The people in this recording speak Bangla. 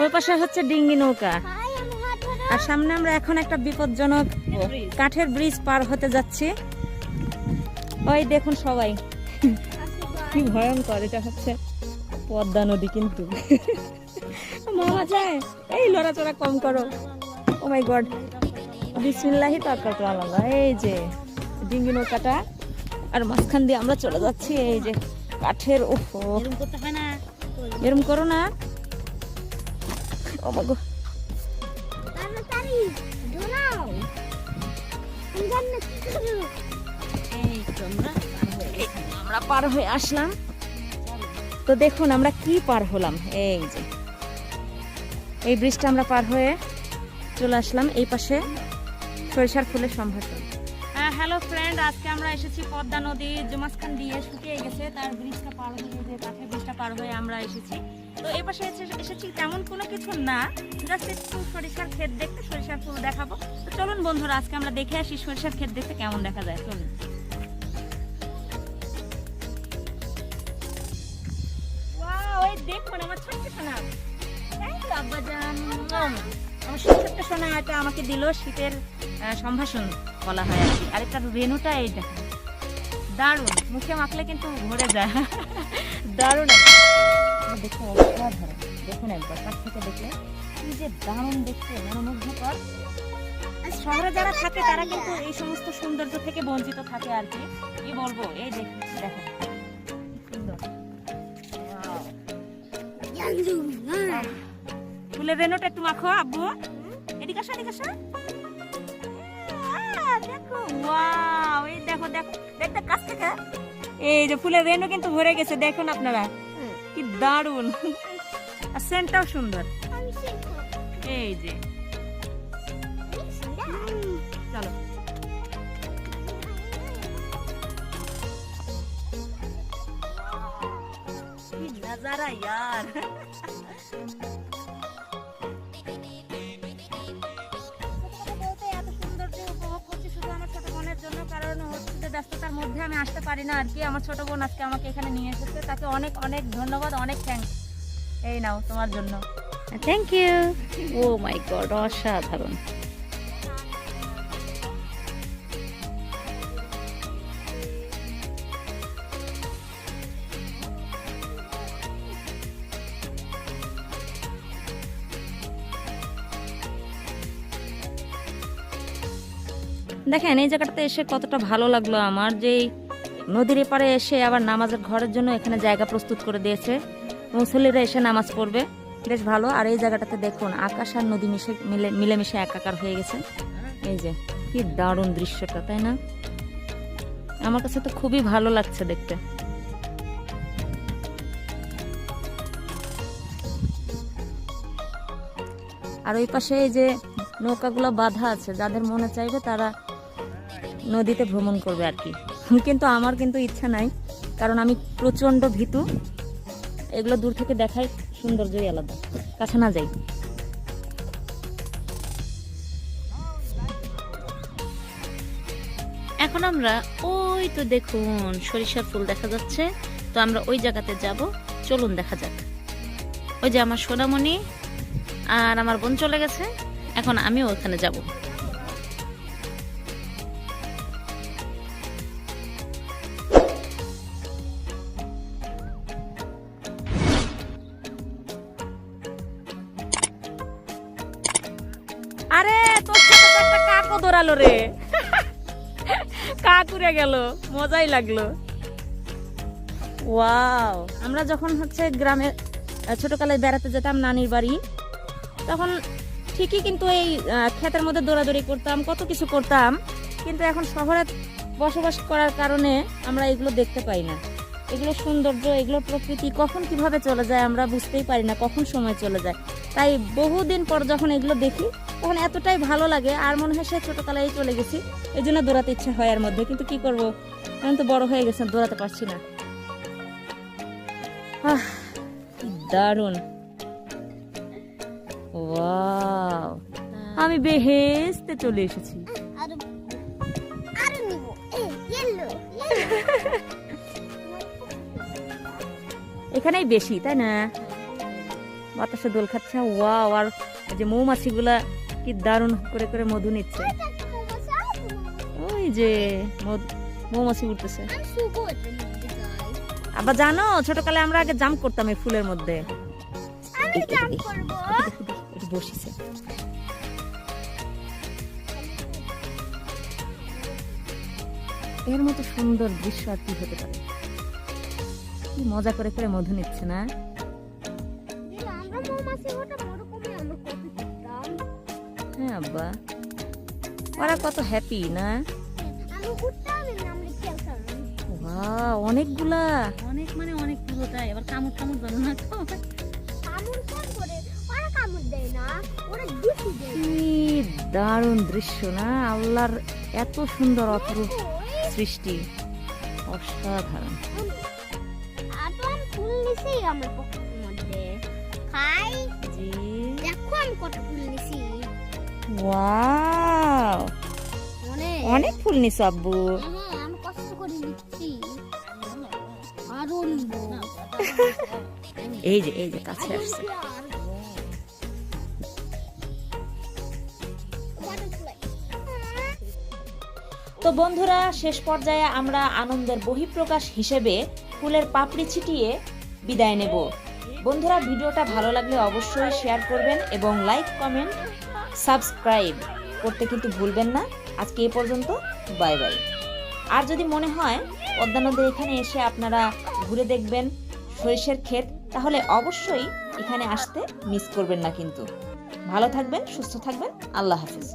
ওই পাশে হচ্ছে ডিঙ্গি নৌকা। আর সামনে আমরা এখন একটা বিপজ্জনক কাঠের ব্রিজ পার হতে যাচ্ছি। ওই দেখুন সবাই। কি ভয়ঙ্কর এটা হচ্ছে পদ্মা নদী কিন্তু। মামা যায়। এই লড়াচড়া কম করো। ও মাই গড বিসমিল্লাহি তাকাত আলাদা। এই যে ডিঙ্গি নৌকাটা। আর মাঝখান দিয়ে আমরা চলে যাচ্ছি। এই যে কাঠের ওহো হয় এরম করো না। আমরা পার হয়ে আসলাম। তো দেখুন আমরা কি পার হলাম? এই যে। এই ব্রিজটা আমরা পার হয়ে চলে আসলাম। এই পাশে সরিষার ফুলের সম্ভাষণ হ্যালো ফ্রেন্ড, আজকে আমরা এসেছি পদ্মা নদী জুমাসখান দিয়ে শুকিয়ে গেছে, তার ব্রিজটা পার হয়ে যে কাঠের ব্রিজটা পার হয়ে আমরা এসেছি। তো এই পাশে এসে- এসেছি তেমন কোনো কিছু না জাস্ট একটু সরিষার ক্ষেত দেখতে, সরিষার ফুল দেখাবো। তো চলুন বন্ধুরা, আজকে আমরা দেখে আসি সরিষার ক্ষেত দেখতে কেমন দেখা যায়, চলুন। আমার ছোট্ট সোনা। আমাকে দিল শীতের সম্ভাষণ। বলা হয় আর কি। আর একটা রেনুটা এই দেখুন। দারুণ। মুখে মাখলে কিন্তু ভরে যায়। দারুণ দেখুন অসাধারণ। দেখুন একবার কাছ থেকে দেখলে কি যে দারুণ দেখতে মনোমুগ্ধকর। শহরে যারা থাকে তারা কিন্তু এই সমস্ত সৌন্দর্য থেকে বঞ্চিত থাকে আর কি। কি বলব? এই দেখ ফুলের রেনোটা একটু মাখো আব্বু। এদিকে আসো এদিকে আসো। দেখো। ওয়াও এই দেখো দেখো দেখতে কাছ থেকে। এই যে ফুলের রেনু কিন্তু ভরে গেছে দেখুন আপনারা। কি দারুণ আর সেন্টটাও সুন্দর। এই যে। চলো। কি নজারা यार ব্যস্ততার মধ্যে আমি আসতে পারি না আর কি। আমার ছোট বোন আজকে আমাকে এখানে নিয়ে এসেছে। তাকে অনেক অনেক ধন্যবাদ, অনেক থ্যাংক এই নাও তোমার জন্য। Thank you oh my god অসাধারণ। দেখেন, এই জায়গাটাতে এসে কতটা ভালো লাগল আমার যে নদীর এপারে এসে আবার নামাজের ঘরের জন্য এখানে জায়গা প্রস্তুত করে দিয়েছে। মুসল্লিরা এসে নামাজ পড়বে। বেশ ভালো। আর এই জায়গাটাতে দেখুন, আকাশ আর নদী মিশে মিলে মিলেমিশে একাকার হয়ে গেছে। এই যে, কি দারুণ দৃশ্যটা, তাই না? আমার কাছে তো খুবই ভালো লাগছে দেখতে। আর ওই পাশে এই যে নৌকাগুলো বাঁধা আছে, যাদের মনে চাইবে তারা নদীতে ভ্রমণ করবে আর কি। কিন্তু, আমার কিন্তু ইচ্ছা নাই, কারণ আমি প্রচণ্ড ভীতু। এগুলো দূর থেকে দেখাই, সৌন্দর্যই আলাদা। কাছে না যাই। এখন আমরা, ওই তো দেখুন, সরিষার ফুল দেখা যাচ্ছে। তো আমরা ওই জায়গাতে যাব। চলুন, দেখা যাক। ওই যে আমার সোনামণি আর আমার বোন চলে গেছে। এখন আমিও ওখানে যাব। আরে তোর সাথে তো একটা কাকও দৌড়ালো রে। কাক উড়ে গেল মজাই লাগল। ওয়াও। আমরা যখন হচ্ছে গ্রামে ছোটকালে বেড়াতে যেতাম নানির বাড়ি তখন ঠিকই কিন্তু এই ক্ষেতের মধ্যে দৌড়াদৌড়ি করতাম কত কিছু করতাম কিন্তু এখন শহরে বসবাস করার কারণে আমরা এগুলো দেখতে পাই না। এগুলো সৌন্দর্য এগুলো প্রকৃতি কখন কীভাবে চলে যায় আমরা বুঝতেই পারি না কখন সময় চলে যায়। তাই বহুদিন পর যখন এগুলো দেখি তখন এতটাই ভালো লাগে আর মনে হয় সে ছোটকালেই চলে গেছি। এই জন্য দৌড়াতে ইচ্ছা হয় এর মধ্যে কিন্তু কি করব? এখন তো বড় হয়ে গেছে দৌড়াতে পারছি না। দারুণ। ওয়াও। আমি বেহেস্তে চলে এসেছি। এখানেই বেশি তাই না? বাতাসে দোল খাচ্ছে ওয়াও। আর যে মৌমাছিগুলা কি দারুণ করে করে মধু নিচ্ছে। ওই যে মৌমাছি উঠতেছে। আবার জানো ছোটকালে আমরা আগে জাম্প করতাম এই ফুলের মধ্যে। বসিছে। এর মতো সুন্দর দৃশ্য আর কি হতে পারে? কি মজা করে করে মধু নিচ্ছে না? হ্যাঁ আব্বা ওরা কত হ্যাপি না? অনেকগুলা। অনেক মানে অনেক পুরোটা এবার কামড় না তো? কামড় কোন করে? ওরা কামড় দেয় না ওরা দুষি দেয়। কি দারুণ দৃশ্য না? আল্লাহর এত সুন্দর অপরূপ সৃষ্টি। অসাধারণ। আমার খাই। দেখো আমি কত ফুল নিছি। ওয়াও অনেক। অনেক ফুল নিছো আব্বু। হ্যাঁ এই যে এই যে কাছে আসছে। তো বন্ধুরা শেষ পর্যায়ে আমরা আনন্দের বহিঃপ্রকাশ হিসেবে ফুলের পাপড়ি ছিটিয়ে বিদায় নেব। বন্ধুরা ভিডিওটা ভালো লাগলে অবশ্যই শেয়ার করবেন এবং লাইক কমেন্ট সাবস্ক্রাইব করতে কিন্তু ভুলবেন না। আজকে এ পর্যন্ত, বাই বাই। আর যদি মনে হয় পদ্মা এখানে এসে আপনারা ঘুরে দেখবেন সরিষের ক্ষেত, তাহলে অবশ্যই এখানে আসতে মিস করবেন না কিন্তু। ভালো থাকবেন, সুস্থ থাকবেন, আল্লাহ হাফিজ।